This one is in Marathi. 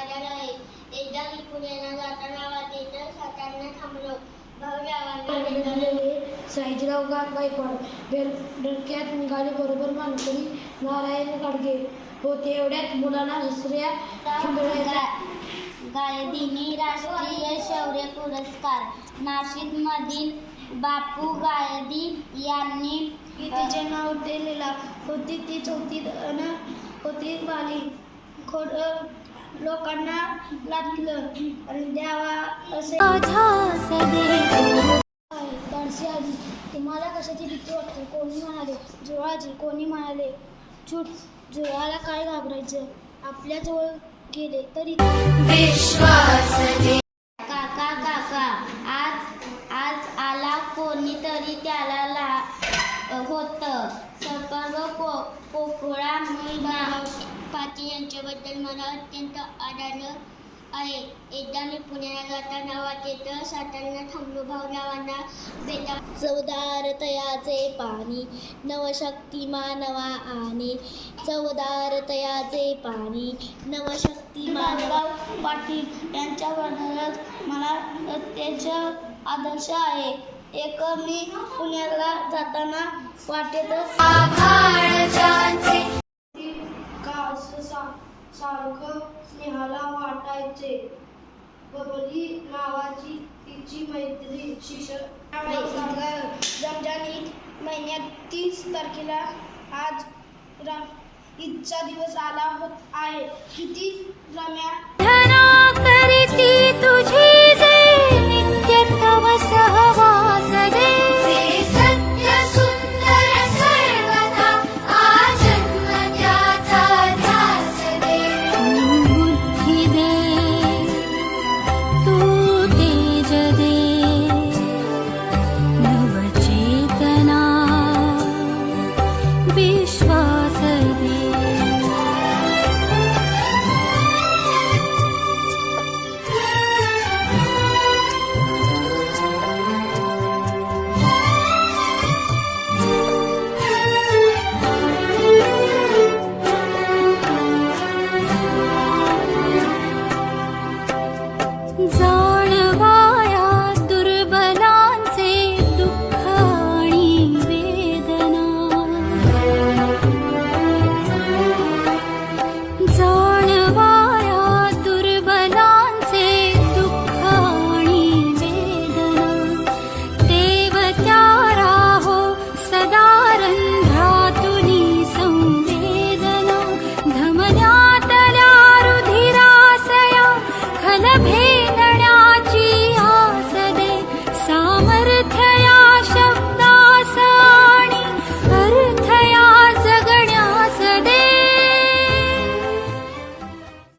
वाऱ्या आहेत निघाले बरोबर मानकरी नारायण मुलांना दुसऱ्या गायदिनी राष्ट्रीय शौर्य पुरस्कार. नाशिकमधील बापू गायदी यांनी तिचे नाव दिलेला. होती ती चौथी होती बाली. खोड लोकांना लाटलं आणि द्यावा असे दाडसी आजी तुम्हाला कशाची भीती वाटते? कोणी म्हणाले? जुळाजी कोणी म्हणाले? छूट जुळाला काय घाबरायचं? आपल्या जवळ गेले तरी काका काका आज आज आला कोणीतरी त्याला ला होत. सर्व को कोकळा मुलगा पाटील यांच्याबद्दल मला अत्यंत आढळलं आहे. एकदा मी पुण्याला जाताना वाटेत साताऱ्याला थांबलो. भाऊरावांना भेटा चवदार तयाचे पाणी नवशक्ती मानवा आणि चवदार तयाचे पाणी नवशक्ती मानवा पाटील यांच्याबद्दलच मला अत्यंत आदर्श आहे. एक मी पुण्याला जाताना वाटेतच का असं सा- सारखं स्नेहाला वाटायचे बबली नावाची तिची मैत्री शिक्षक रमजान महिन्यात तीस तारखेला आज ईदचा दिवस आला होत आहे. किती रम्या